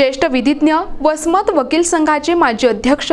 ज्येष्ठ विधिज्ञ वसमत वकील संघाचे माजी अध्यक्ष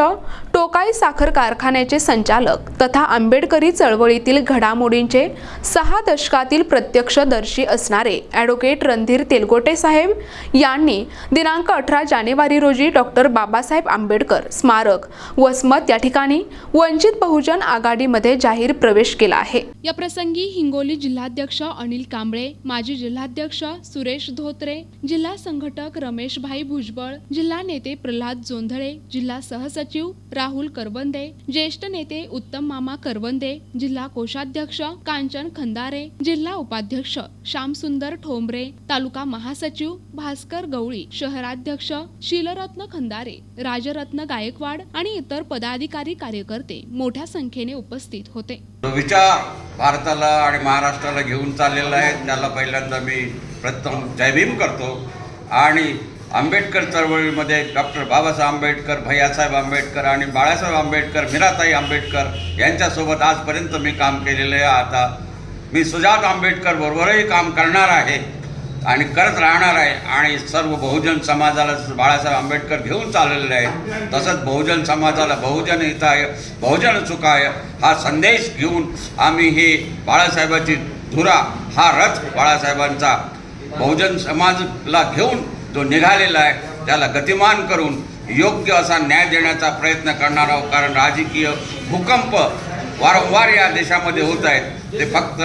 टोकाई साखर कारखान्याचे संचालक तथा आंबेडकरी चळवळीतील घडामोडींचे सहा दशकातील प्रत्यक्षदर्शी असणारे ॲडव्होकेट रणधीर तेलगोटे साहेब यांनी दिनांक अठरा जानेवारी रोजी डॉक्टर बाबासाहेब आंबेडकर स्मारक वसमत या ठिकाणी वंचित बहुजन आघाडीमध्ये जाहीर प्रवेश केला आहे. या प्रसंगी हिंगोली जिल्हाध्यक्ष अनिल कांबळे माजी जिल्हाध्यक्ष सुरेश धोत्रे जिल्हा संघटक रमेशभाई भुजबळ जिल्हा नेते प्रल्हाद जोंधळे जिल्हा सहसचिव राहुल करवंदे ज्येष्ठ नेते उत्तम मामा करवंदे जिल्हा कोषाध्यक्ष कांचन खंदारे जिल्हा उपाध्यक्ष श्यामसुंदर ठोंबरे तालुका महासचिव भास्कर गवळी शहराध्यक्ष शीलरत्न खंदारे राजरत्न गायकवाड आणि इतर पदाधिकारी कार्यकर्ते मोठ्या संख्येने उपस्थित होते. विचार भारताला आणि महाराष्ट्राला घेऊन चाललेला आहे. त्याला पहिल्यांदा मी प्रथम जयभीम करतो. आणि आंबेडकर चळवळीमध्ये डॉक्टर बाबासाहेब आंबेडकर भैयासाहेब आंबेडकर आणि बाळासाहेब आंबेडकर मीराताई आंबेडकर यांच्यासोबत आजपर्यंत मी काम केलेलं आहे. आता मी सुजात आंबेडकर बरोबरही काम करणार आहे आणि करत राहणार आहे आणि सर्व बहुजन समाजाला बाळासाहेब आंबेडकर घेऊन चाललेले आहे तसंच बहुजन समाजाला बहुजन हिताय बहुजन सुखाय हा संदेश घेऊन आम्ही ही बाळासाहेबाची धुरा हा रथ बाळासाहेबांचा बहुजन समाजला घेऊन जो निघालेला आहे त्याला गतिमान करून योग्य असा न्याय देण्याचा प्रयत्न करणार आहोत. कारण राजकीय भूकंप वारंवार या देशामध्ये होत आहेत. ते फक्त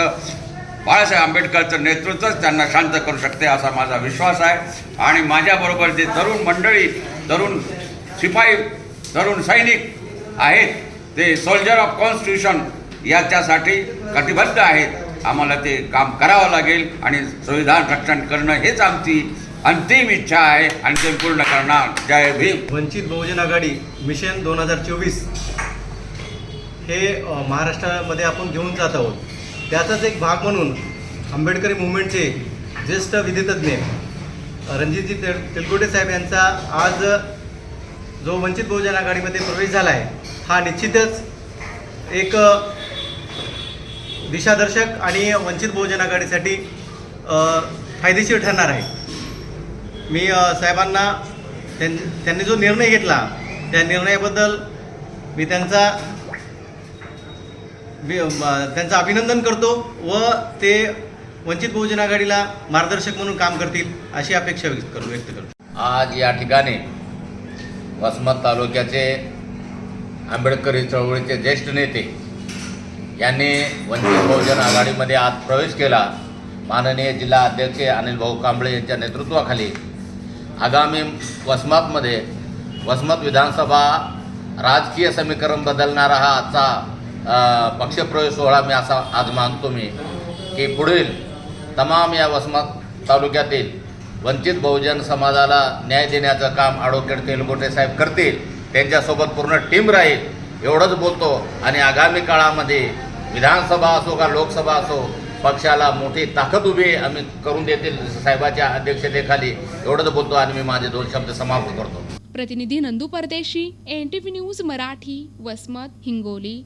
बाळासाहेब आंबेडकरचं नेतृत्वच त्यांना शांत करू शकते असा माझा विश्वास आहे. आणि माझ्याबरोबर जे तरुण मंडळी तरुण शिपाई तरुण सैनिक आहेत ते सोल्जर ऑफ कॉन्स्टिट्यूशन याच्यासाठी कटिबद्ध आहेत. आम्हाला ते काम करावं लागेल आणि संविधान रक्षण करणं हेच आमची अंतिम इच्छा आहे आणि ते पूर्ण करणार. जय भीम. वंचित बहुजन आघाडी मिशन दोन हजार चोवीस. हे महाराष्ट्रामध्ये आपण घेऊन जात आहोत. त्याचाच एक भाग म्हणून आंबेडकरी मुवमेंटचे ज्येष्ठ विधितज्ञ रणजितजी तेल तेलगोटे साहेब यांचा आज जो वंचित बहुजन आघाडीमध्ये प्रवेश झाला आहे हा निश्चितच एक दिशादर्शक आणि वंचित बहुजन आघाडीसाठी फायदेशीर ठरणार आहे. मी साहेबांना त्यां त्यांनी जो निर्णय घेतला त्या निर्णयाबद्दल मी त्यांचा मी त्यांचं अभिनंदन करतो व ते वंचित बहुजन आघाडीला मार्गदर्शक म्हणून काम करतील अशी अपेक्षा व्यक्त करू व्यक्त करतो. आज या ठिकाणी वसमत तालुक्याचे आंबेडकरी चळवळीचे ज्येष्ठ नेते यांनी वंचित बहुजन आघाडीमध्ये आज प्रवेश केला. माननीय जिल्हा अध्यक्ष अनिल भाऊ कांबळे यांच्या नेतृत्वाखाली आगामी वसमतमध्ये वसमत विधानसभा राजकीय समीकरण बदलणारा हा आजचा पक्षप्रवेश सोहळा मी असा आज मानतो मी की पुढील तमाम या वसमत तालुक्यातील वंचित बहुजन समाजाला न्याय देण्याचं काम ॲडव्होकेट तेलगोटे साहेब करतील त्यांच्यासोबत पूर्ण टीम राहील एवढंच बोलतो. आणि आगामी काळामध्ये विधानसभा असो का लोकसभा असो पक्षाला मोठी ताकद उभी आम्ही करून देतील साहेबाच्या अध्यक्षतेखाली. एवढंच बोलतो आणि मी माझे दोन शब्द समाप्त करतो. प्रतिनिधी Nandu Pardeshi N T V news Marathi Vasmat Hingoli.